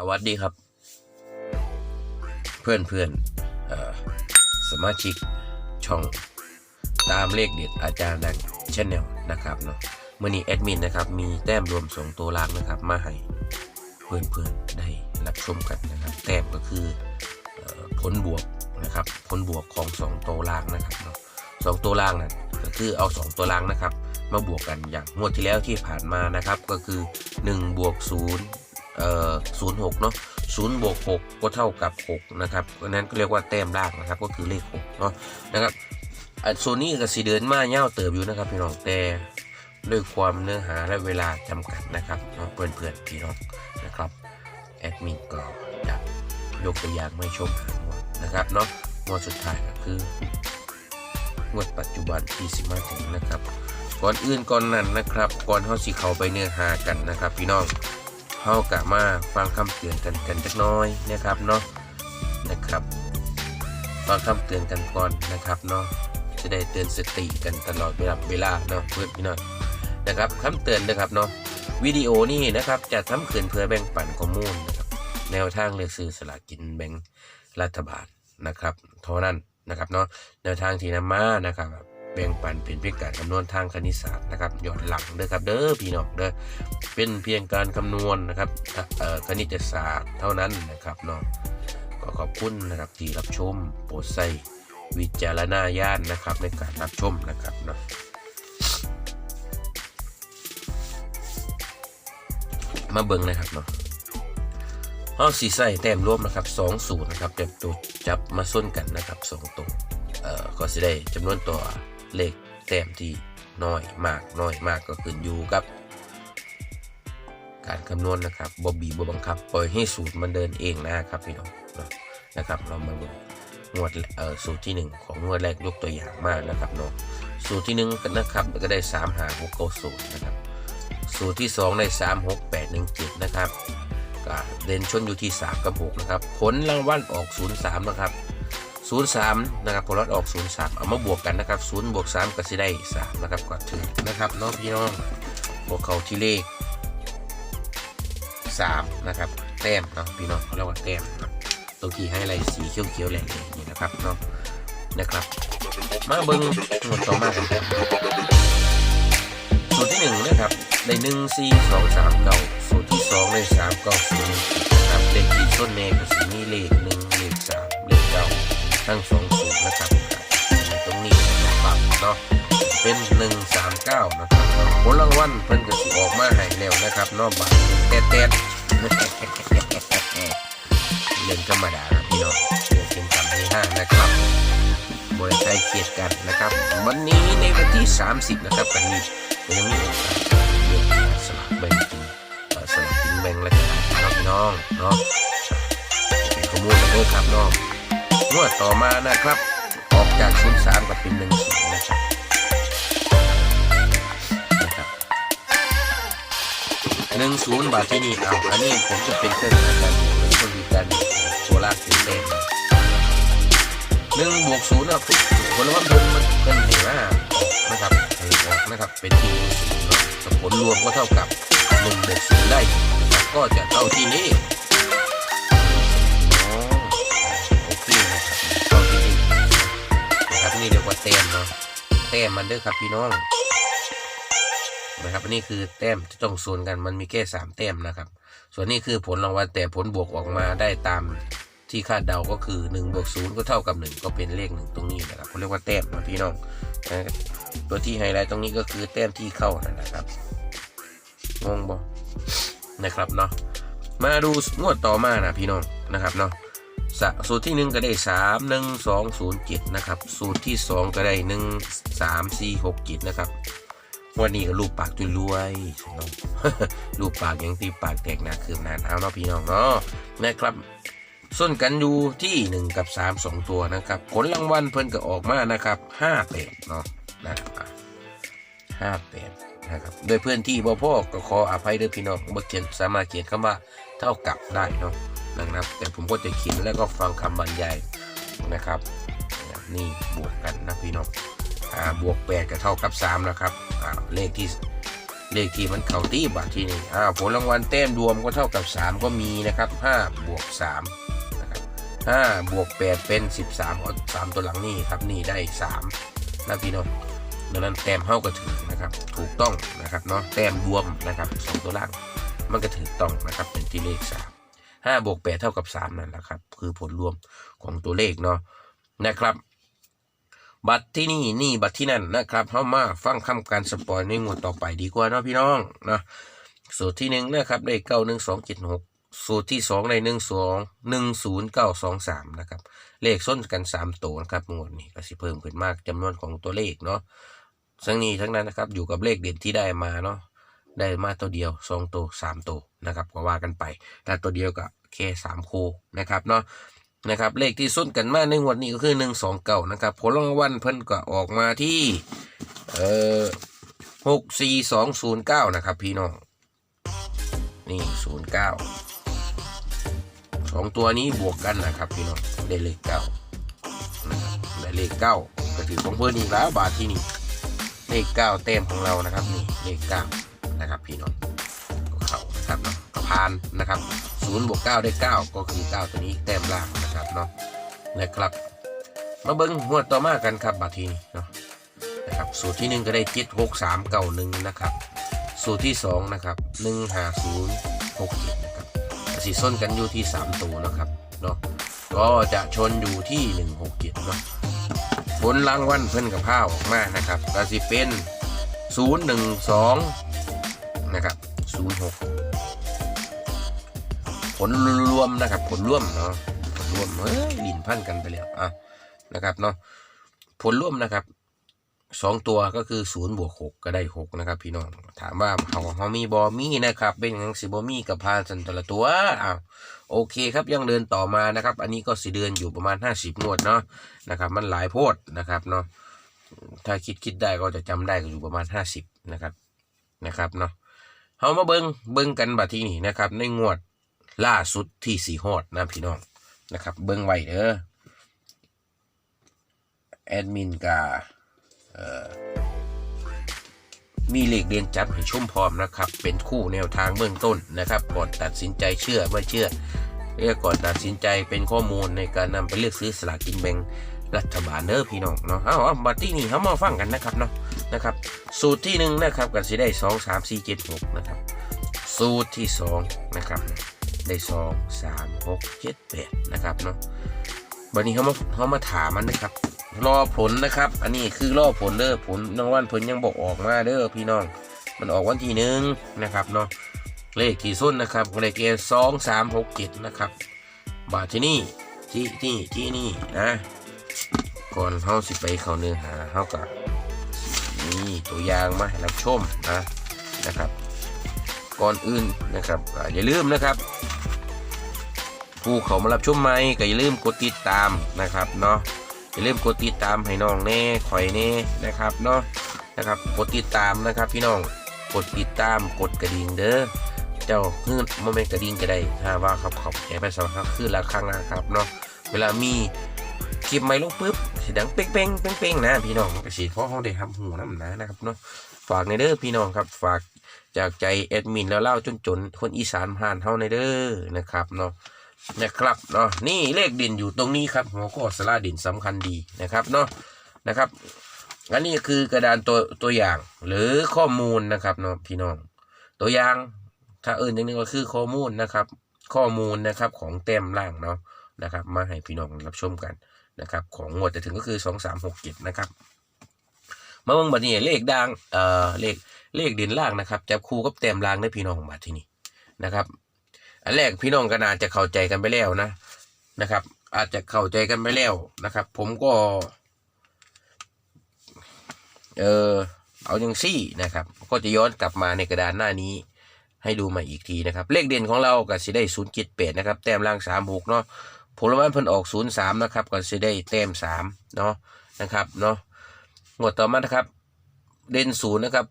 สวัสดีครับ เพื่อนเพื่อนสมาชิกช่องตามเลขเด็ดอาจารย์ดังชแนลนะครับเนาะเมื่อนี้แอดมินนะครับ มีแต้มรวมสองตัวล่างนะครับ มาให้เพื่อนเพื่อนได้รับชมกันนะครับ แต้มก็คืออผลบวกนะครับ ผลบวกของสองตัวล่างนะครับเนาะสองตัวล่างนั่นก็คือเอาสองตัวล่างนะครับ มาบวกกันอย่างงวดที่แล้วที่ผ่านมานะครับ ก็คือ1บวก0 เอ่อ06เนาะ0บวก6ก็เท่ากับ6นะครับเพราะนั้นก็เรียกว่าแต้มล่างนะครับ ก็คือเลข6เนาะนะครับอันโซนี่กับสีเดินมาเย่าเติบอยู่นะครับพี่น้องแต่ด้วยความเนื้อหาและเวลาจำกัดนะครับเนาะเพื่อนๆพี่น้องนะครับแอดมินก็จะยกตัวอย่างไม่ชมหางวดนะครับเนาะงวดสุดท้ายก็คืองวดปัจจุบันที่สิมาถึงนะครับ ก่อนอื่นก่อนนั้นนะครับ ก่อนเฮาสิเข้าไปเนื้อหากันนะครับ พี่น้อง เฮากะมาฟังคำเตือนกันกันจักน้อยนะครับเนาะนะครับฟังคำเตือนกันก่อนนะครับเนาะจะได้เตือนสติกันตลอดเวลาเวลาเนาะเพื่อนพี่น้องนะครับคำเตือนนะครับเนาะวิดีโอนี้นะครับจะทำขึ้นเพื่อแบ่งปันข้อมูลนะครับแนวทางเลือกซื้อสลากกินแบ่งรัฐบาลนะครับเท่านั้นนะครับเนาะแนวทางที่นำมานะครับ บ่งปันเป็นเพียงการคำนวณทางคณิตศาสตร์นะครับย้อนหลังเด้อครับเด้อพี่น้องเด้อเป็นเพียงการคำนวณนะครับเอ่อคณิตศาสตร์เท่านั้นนะครับเนาะก็ขอบคุณนะครับที่รับชมโปรดใส่วิจารณญาณนะครับในการรับชมนะครับเนาะมาเบิ่งนะครับเนาะเฮาสีใส่แต้มรวมนะครับ2สูตรนะครับจับตัวจับมาส้นกันนะครับสองตัวเอ่อก็สิได้จำนวนตัว เลขแต้มที่น้อยมากน้อยมากก็ขึ้นอยู่กับ การคำนวณนะครับบอบีบบังคับ ปล่อยให้สูตรมันเดินเองนะครับพี่น้องนะครับเรามาดูงวดเอ่อสูตรที่หนึ่งของงวดแรกยกตัวอย่างมากนะครับเนาะสูตรที่หนึ่งก็นะครับก็ได้3หา6เก้าสูตรนะครับสูตรที่สองได้ 3 6 8 1 7นะครับเด่นชนอยู่ที่ 3 กับ6นะครับ ผลรางวัลออก 0 3 นะครับ 03นะครับผลลัพธ์ออก 03 เอามาบวกกันนะครับ0บวก3ก็สิได้3นะครับก็ถึงนะครับน้องพี่น้องบวกเขาที่เลข3นะครับแต้มเนาะพี่น้องเขาเรียกว่าแต้มนะตรงที่ให้อะไรสีเขียวๆแหลกๆนี่นะครับเนาะนะครับ มาเบิ้งหมวดต่อมากันครับสูตรที่หนึ่งนะครับได้หนึ่งสี่สองสามเก้าสูตรที่สองได้สามก้าศูนย์ครับเลขที่ต้นเนก็สิมีเลขหนึ่งเลข ทั้งสองสูตรนะครับ ตรงนี้นะครับเนาะเป็น 139 นะครับผลรางวัลเพิ่นก็สิออกมาให้แล้วนะครับนอกบาทแต๊ดแต๊ดเรื่องธรรมดาพี่น้องเรื่องเป็นคำที่ห้านะครับบริษัทเกียรติกันนะครับ วันนี้ในวันที่ 30 นะครับกันนี้ยังมีโอกาสเลือกสลากแบ่งกินเอ่อสลากกินแบ่งรัฐบาลเนาะพี่น้องเนาะเป็นข้อมูลนะเด้อครับเนาะ งวดต่อมานะครับ ออกจาก03กับเป็น1 0นะครับหนะครับ10บาทที่นี่เอาอันนี้ผมจะเป็นเครื่องการบวกแล้วก็มีการโซล่าร์เป็นเนหนึ่งบวกศูนย์นะผลลัพธ์เพิ่มมันเพิ่มเห็นว่านะครับเห็นอนะครับเป็นที่ศูนย์ผลรวมก็เท่ากับ1บวกศูนย์ได้ ก็จะเท่าที่นี้ ต้มเนาะแต้มมันเด้อครับพี่น้องนะครับอันนี้คือแต้มที่ต้องส่วนกันมันมีแค่สามแต้มนะครับ ส่วนนี้คือผลรางวัลแต่ผลบวกออกมาได้ตามที่คาดเดาก็คือ1บวก0ก็เท่ากับ 1 ก็เป็นเลขหนึ่งตรงนี้นะครับเขาเรียกว่าแต้มนะพี่น้องนะตัวที่ไฮไลท์ตรงนี้ก็คือแต้มที่เข้านั่นนะครับงงบ่นะครับเนาะมาดูงวดต่อมานะพี่น้องนะครับเนาะ สูตรที่หนึ่งก็ได้สามหนึ่งสองศูนย์เจ็ดนะครับ สูตรที่สองก็ได้หนึ่งสามสี่หกเจ็ดนะครับ วันนี้ก็รูปปากจุรวยๆเนาะรูปปากยังตีปากแตกหนาคืบหนานเอาเนาะพี่น้องเนาะนะครับส้นกันอยู่ที่หนึ่งกับสามสองตัวนะครับ ผลรางวัลเพิ่นก็ออกมานะครับห้าแปดเนาะนะครับห้าแปดนะครับโดยเพื่อนที่บ่พ่อก็ขออภัยเด้อพี่น้องบ่เขียนสามารถเขียนคำว่าเท่ากับได้เนาะ นะครับ แต่ผมก็จะเขียนแล้วก็ฟังคำบรรยายนะครับ นี่บวกกันนะพี่น้องอ่าบวก8ก็เท่ากับ3นะครับเลขที่เลขที่มันเข่าตีบาทที่นี่อ่าผลรางวัลแต้มรวมก็เท่ากับ 3 ก็มีนะครับ5บวก3นะครับ5บวก8เป็น 13เอา3ตัวหลังนี่ครับนี่ได้3นะพี่น้องดังนั้นแต้มเท่าก็ถือนะครับ ถูกต้องนะครับเนาะแต้มรวมนะครับสองตัวล่างมันก็ถือต้องนะครับเป็นที่เลข3 5บวก8เท่ากับ 3 นั่นแหละครับ คือผลรวมของตัวเลขเนาะนะครับ บัตรที่นี่นี่บัตรที่นั่นนะครับเข้ามาฟังคำการสปอยในงวดต่อไปดีกว่าเนาะพี่น้องนะสูตรที่หนึ่งนะครับได้เก้าหนึ่งสองเจ็ดหกสูตรที่สองได้หนึ่งสองหนึ่งศูนย์เก้าสองสามนะครับ เลขส้นกันสามตัวนะครับงวดนี้ก็สิเพิ่มขึ้นมากจำนวนของตัวเลขเนาะทั้งนี้ทั้งนั้นนะครับอยู่กับเลขเด่นที่ได้มาเนาะ ได้มาตัวเดียวสองตัวสามตัวนะครับก็ว่ากันไปถ้าตัวเดียวก็แค่สามคู่นะครับเนาะนะครับเลขที่สุดกันมาในงวดนี้ก็คือหนึ่งสองเก่านะครับผลรางวัลเพิ่นก็ออกมาที่เอ่อหกสี่สองศูนย์เก้านะครับพี่น้องนี่ศูนย์เก้าสองตัวนี้บวกกันนะครับพี่น้องได้เลขเก้านะครับได้เลขเก้าก็ถือของเพิ่นอีกแล้วบาทที่นี่เลขเก้าเต็มของเรานะครับนี่เลขเก้า นะครับพี่น้องก็เข้านะครับเนาะก็พานนะครับศูนย์บวกเก้าได้เก้าก็คือเก้าตัวนี้แต้มล่างนะครับเนาะนะครับ มาเบิ้งงวดต่อมากันครับบาทีนี้เนาะนะครับสูตรที่หนึ่งก็ได้จิตหกสามเก้าหนึ่งนะครับสูตรที่สองนะครับหนึ่งห้าศูนย์หกเจ็ดนะครับสีส้นกันอยู่ที่สามตัวนะครับเนาะก็จะชนอยู่ที่หนึ่งหกเจ็ดเนาะผลรางวัลเพิ่นกับข้าวออกมานะครับก็สิเป็นศูนย์ห นะครับศูนย์หกผลรวมนะครับ ผลร่วมเนาะผลร่วมเฮ้ยลินพันกันไปแล้วอะนะครับเนาะผลร่วมนะครับสองตัวก็คือศูนย์บวกหกก็ได้หกนะครับ พี่น้องถามว่าเขาเขามีบอมี่นะครับ เป็นยังสิบอมี่กับพาสันตละตัวอ้าวโอเคครับยังเดินต่อมานะครับ อันนี้ก็สิเดือนอยู่ประมาณห้าสิบงวดเนาะนะครับ มันหลายโพดนะครับเนาะถ้าคิดคิดได้ก็จะจำได้ก็อยู่ประมาณห้าสิบนะครับนะครับเนาะ เขามาเบิงเบิงกันบัดทีนี้นะครับ ในงวดล่าสุดที่สีฮอดนะพี่น้องนะครับ เบิ้งไว้เด้อแอดมินกาเอ่อมีเลขเรียนจับให้ชมพร้อมนะครับ เป็นคู่แนวทางเบื้องต้นนะครับ ก่อนตัดสินใจเชื่อไม่เชื่อเรียกก่อนตัดสินใจเป็นข้อมูลในการนำไปเลือกซื้อสลากกินแบ่งรัฐบาลเด้อพี่น้องเนาะเอาเอาบัตรที่นี่เขามาฟังกันนะครับเนาะ นะครับ สูตรที่หนึ่งนะครับก็สิได้สองสามสี่เจ็ดหกนะครับ สูตรที่สองนะครับได้สองสามหกเจ็ดแปดนะครับเนาะวันนี้เขามาเขามาถามมันนะครับ รอผลนะครับ อันนี้คือรอผลเด้อผลรางวัลผลยังบอกออกมาเด้อพี่น้อง มันออกวันที่หนึ่งนะครับเนาะเลขที่สุดนะครับเลขเอสองสามหกเจ็ดนะครับบาทที่นี่ที่ที่ที่นี่นะก่อนเขาสิไปเขาเนื้อหาเขากับ นี่ตัวอย่างมาให้รับชมนะนะครับ ก่อนอื่นนะครับอย่าลืมนะครับ ผู้เขามารับชมใหม่ก็อย่าลืมกดติดตามนะครับเนาะอย่าลืมกดติดตามให้น้องแน่ข่อยแน่นะครับเนาะนะครับกดติดตามนะครับ พี่น้องกดติดตามกดกระดิ่งเด้อเจ้าขึ้นโมเมนต์กระดิ่งก็ได้ถ้าว่าเขาเขาแอบไปสมัครขึ้นละครั้งนะครับเนาะเวลามี คลิปใหม่ลงปุ๊บสีดังเป้งเป้งเป้งเป้งนะพี่น้องก็สีเพราะเขาได้ทำหูน้ำหนะนะครับเนาะฝากในเด้อพี่น้องครับฝากจากใจแอดมินแล้วเล่าจนจนคนอีสานผ่านเท่าในเด้อนะครับเนาะนะครับเนาะนี่เลขเด่นอยู่ตรงนี้ครับหัวข้อสลาเด่นสำคัญดีนะครับเนาะนะครับอันนี้คือกระดานตัวตัวอย่างหรือข้อมูลนะครับเนาะพี่น้อง ตัวอย่างถ้าเอื่นอย่างนึงก็คือข้อมูลนะครับ ข้อมูลนะครับของเต็มล่างเนาะนะครับ มาให้พี่น้องรับชมกัน นะครับของงวดจะถึงก็คือสองสามหกเจ็ดนะครับมาเบิ่งบัดนี้เลขดังเอ่อเลขเลขเด่นล่างนะครับจับคู่กับแต้มล่างได้พี่น้องมาที่นี่นะครับ อันแรกพี่น้องก็น่าจะเข้าใจกันไปแล้วนะนะครับ อาจจะเข้าใจกันไปแล้วนะครับ ผมก็ เออเอาอย่างซี่นะครับ ก็จะย้อนกลับมาในกระดานหน้านี้ ให้ดูมาอีกทีนะครับ เลขเด่นของเราก็สิได้ศูนย์เจ็ดแปดนะครับ แต้มล่างสามหกเนาะ ผลไม้เพิ่นออกศูนย์สามนะครับก็สิได้แต้มสามเนาะนะครับเนาะหมวดต่อมานะครับ เด่นศูนย์นะครับ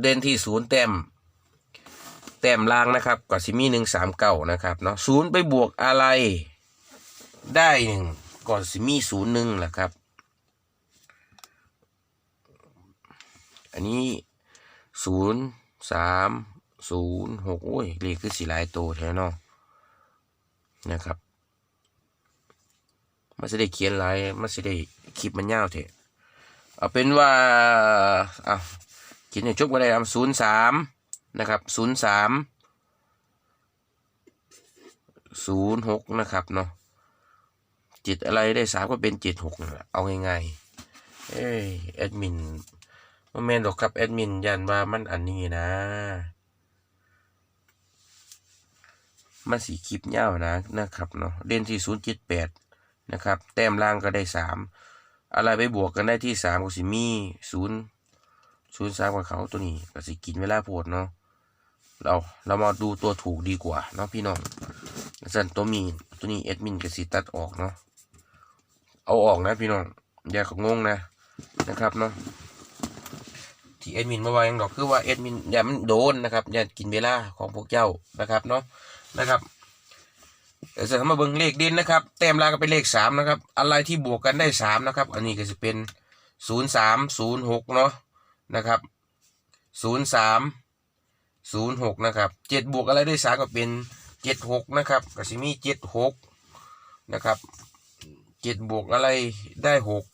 เด่นที่ศูนย์แต้มแต้มล่างนะครับก็สิมีหนึ่งสามเก้านะครับเนาะศูนย์ไปบวกอะไร ได้หนึ่งก็สิมีศูนย์หนึ่งแหละครับ อันนี้ศูนย์สามศูนย์หกโอ้ยเลขคือสีหลายโตวแท้เนาะ นะครับมันจะได้เขียนหลายมันจะได้คลิปมันยาวเถอะเอาเป็นว่าเอะเขียนให้จบก็ได้ครับศูนย์สามนะครับศูนย์สามศูนย์หกนะครับเนาะจิตอะไรได้สามก็เป็นจ็ดหกเอาง่ายๆเอ้ยแอดมินมันแม่หรอกครับแอดมินยันว่ามันอันนี้นะ มันสีคลิปยานะนะครับเนาะเด่นที่ศูนย์เจ็ดแปดนะครับ แต้มล่างก็ได้สามอะไรไปบวกกันได้ที่สามก็สิมีศูนย์ศูนย์สามกับเขาตัวนี้ก็สิกินเวลาโพดเนาะเราเรามาดูตัวถูกดีกว่าเนาะพี่น้องส่วนตัวมีตัวนี้เอดมินก็สิตัดออกเนาะเอาออกนะพี่น้องอย่าเขางงนะนะครับเนาะที่เอดมินมาว่ายังดอกคือว่าเอดมินอย่ามันโดนนะครับอย่ากินเวลาของพวกเจ้านะครับเนาะ นะครับเดี๋ยวจะมาเบิ่งเลขเด่นนะครับ แต้มลางก็เป็นเลขสามนะครับ อะไรที่บวกกันได้สามนะครับ อันนี้ก็จะเป็นศูนย์สามศูนย์หกเนาะนะครับศูนย์สามศูนย์หกนะครับเจ็ดบวกอะไรได้สามก็เป็นเจ็ดหกนะครับก็จะมีเจ็ดหกนะครับเจ็ดบวกอะไรได้หก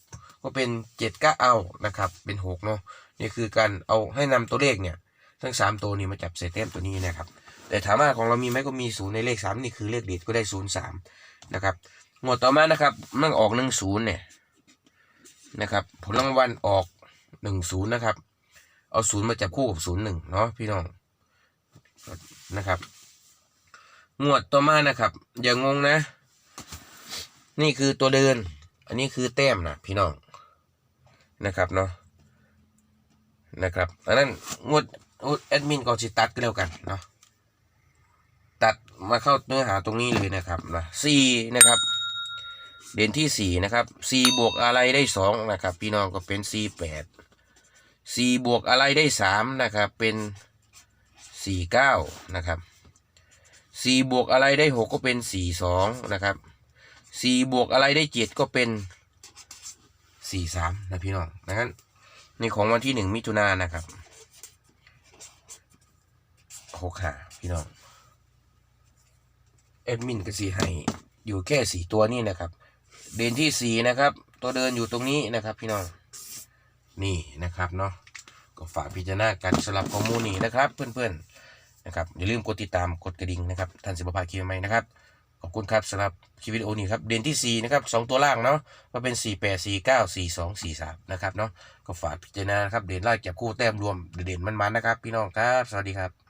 ก็เป็นเจ็ดก็เอานะครับ เป็นหกเนาะนี่คือการเอาให้นำตัวเลขเนี่ย ทั้งสามตัวนี้มาจับใส่แต้มตัวนี้นะครับ แต่ถามว่าของเรามีไหมก็มีศูนย์ในเลขสามนี่คือเลขเด็ดก็ได้ศูนย์สามนะครับหมวดต่อมานะครับมันออกหนึ่งศูนย์เนี่ยนะครับผลรางวัลออกหนึ่งศูนย์นะครับ เอาศูนย์มาจับคู่กับศูนย์หนึ่งเนาะพี่น้องนะครับหมวดต่อมานะครับ อย่างงงนะ นี่คือตัวเดิน อันนี้คือแต้มนะพี่น้องนะครับเนาะนะครับอันนั้นงวดแอดมินก็จะตัดก็แล้วกันเนาะ มาเข้าเนื้อหาตรงนี้เลยนะครับนะสี่นะครับ เด่นที่สี่นะครับสี่บวกอะไรได้สองนะครับ พี่น้องก็เป็นสี่แปดสี่บวกอะไรได้สามนะครับเป็นสี่เก้านะครับสี่บวกอะไรได้หกก็เป็นสี่สองนะครับสี่บวกอะไรได้เจ็ดก็เป็นสี่สามนะพี่น้องดังนั้นในของวันที่หนึ่งมิถุนายนนะครับหกห้าพี่น้อง แอดมินก็สีให้อยู่แค่สี่ตัวนี่นะครับ เด่นที่สี่นะครับ ตัวเดินอยู่ตรงนี้นะครับ พี่น้องนี่นะครับเนาะก็ฝากพิจารณากันสำหรับข้อมูลนี้นะครับเพื่อนๆนะครับอย่าลืมกดติดตามกดกระดิ่งนะครับท่านสิบพาคีใหม่นะครับขอบคุณครับสำหรับคลิปวิดีโอนี้ครับเด่นที่สีนะครับสองตัวล่างเนาะก็เป็นสี่แปดสีเก้าสีสองสีสามนะครับเนาะก็ฝากพิจารณาครับเด่นล่างจับคู่แต้มรวมเด่นมันๆนะครับ พี่น้องครับ สวัสดีครับ